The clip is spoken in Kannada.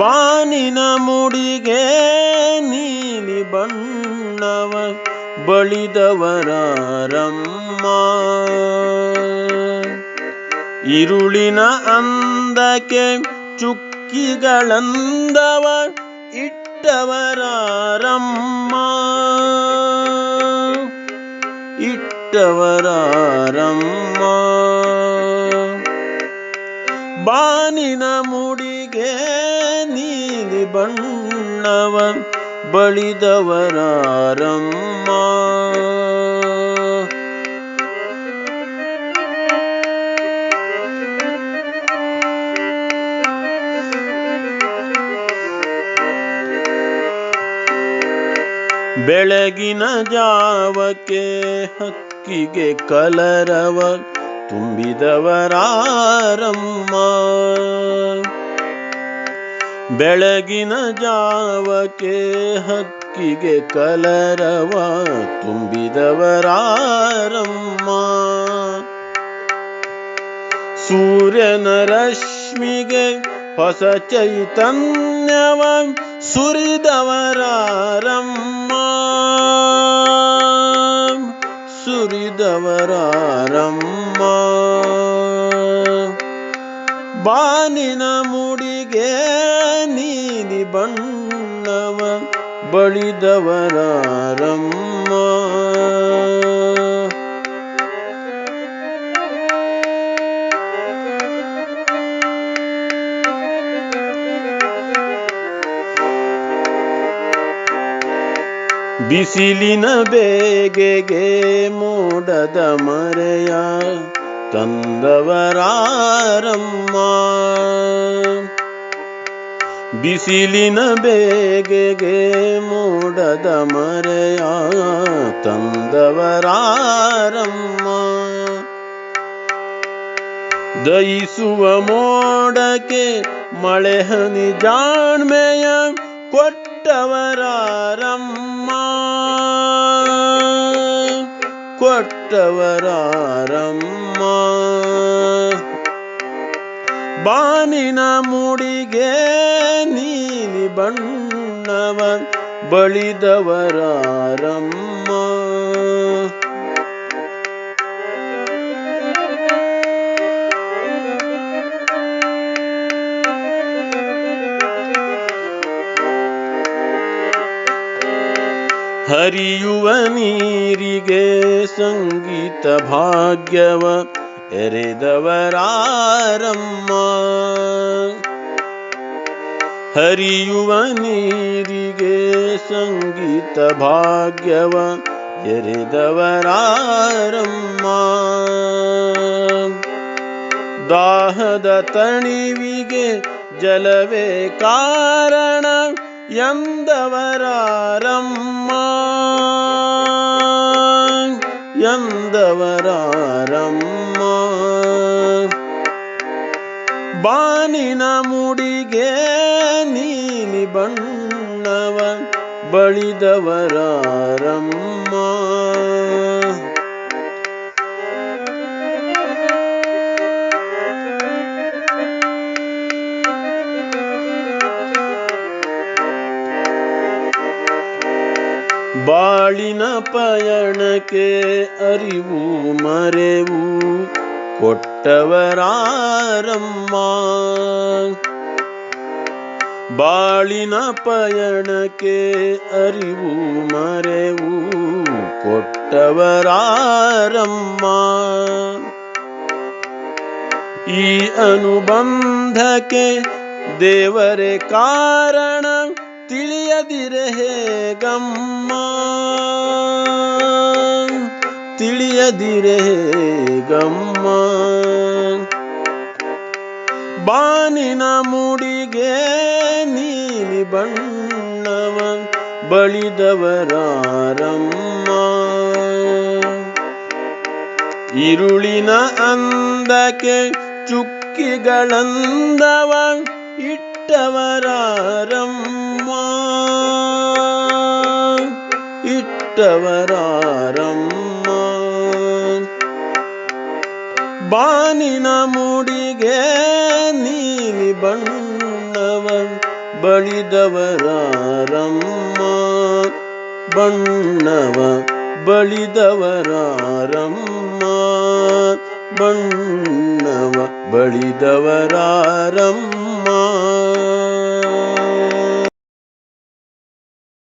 ಬಾನಿನ ಮುಡಿಗೆ ನೀಲಿ ಬಣ್ಣವ ಬಳಿದವರಾರಮ್ಮ. ಇರುಳಿನ ಅಂದಕ್ಕೆ ಚುಕ್ಕಿಗಳಂದವ ಇಟ್ಟವರಾರಮ್ಮ. ಇಟ್ಟವರಾರಮ್ಮ. ಬಾನಿನ ಮುಡಿಗೆ ಬಣ್ಣವ ಬಳಿದವರಾರಮ್ಮ. ಬೆಳಗಿನ ಜಾವಕ್ಕೆ ಹಕ್ಕಿಗೆ ಕಲರವ ತುಂಬಿದವರಾರಮ್ಮ. ಬೆಳಗಿನ ಜಾವಕ್ಕೆ ಹಕ್ಕಿಗೆ ಕಲರವ ತುಂಬಿದವರಾರಮ್ಮ. ಸೂರ್ಯನ ರಶ್ಮಿಗೆ ಹೊಸ ಚೈತನ್ಯವ ಸುರಿದವರಾರಮ್ಮ. ಸುರಿದವರಾರಮ್ಮ. ಬಾನಿನ ಮುಡಿಗೆ ಬಣ್ಣವ ಬಳಿದವರಾರಮ್ಮ. ಬಿಸಿಲಿನ ಬೇಗೆಗೆ ಮೂಡದ ಮರೆಯ ತಂದವರಾರಮ್ಮ. ಬಿಸಿಲಿನ ಬೇಗೆಗೆ ಮೂಡದ ಮರೆಯ ತಂದವರಾರಮ್ಮ. ದಯಿಸುವ ಮೋಡಕ್ಕೆ ಮಳೆ ಹನಿ ಜಾಣ್ಮೆಯ ಕೊಟ್ಟವರಾರಮ್ಮ. ಕೊಟ್ಟವರಾರಮ್ಮ. ಬಾನಿನ ಮುಡಿಗೆ ನೀಲಿ ಬಣ್ಣವ ಬಳಿದವರಾರಮ್ಮ. ಹರಿಯುವ ನೀರಿಗೆ ಸಂಗೀತ ಭಾಗ್ಯವ. ಎರೆದವರಾರಮ್ಮ. ಹರಿಯುವ ನೀರಿಗೆ ಸಂಗೀತ ಭಾಗ್ಯವ ಎರೆದವರಾರಮ್ಮ. ದಾಹದ ತಣಿವಿಗೆ ಜಲವೇ ಕಾರಣ ಎಂದವರಾರಮ್ಮ. ಎಂದವರಾರಮ್ಮ ಬಾನಿನ ಮುಡಿಗೆ ನೀಲಿ ಬಣ್ಣವ ಬಳಿದವರಾರಮ್ಮ. ಬಾಳಿನ ಪಯಣಕ್ಕೆ ಅರಿವು ಮರೆವು ಕೊಟ್ಟವರಾರಮ್ಮ. ಬಾಳಿನ ಪಯಣಕ್ಕೆ ಅರಿವು ಮರೆವು ಕೊಟ್ಟವರಾರಮ್ಮ. ಈ ಅನುಬಂಧಕ್ಕೆ ದೇವರೇ ಕಾರಣ ತಿಳಿಯದಿರೆ ಹೇಗಮ್ಮ? ತಿಳಿಯದಿರೆ ಹೇಗಮ್ಮ? ಬಾನಿನ ಮುಡಿಗೆ ನೀಲಿ ಬಣ್ಣವ ಬಳಿದವರಾರಮ್ಮ. ഇരുളിന അന്തക്കെ ಚುಕ್ಕಿಗಳಂದವ ಇಟ್ಟವರಾರಮ್ಮ. ಇಟ್ಟವರಾರಮ್ಮ. ಬಾನಿನ ಮೂಡಿಗೆ ನೀಲಿ ಬಣ್ಣವ ಬಳಿದವರಾರಮ್ಮ. ಬಣ್ಣವ ಬಳಿದವರಾರಮ್ಮ. ಬಣ್ಣವ ಬಳಿದವರಾರಮ್ಮ.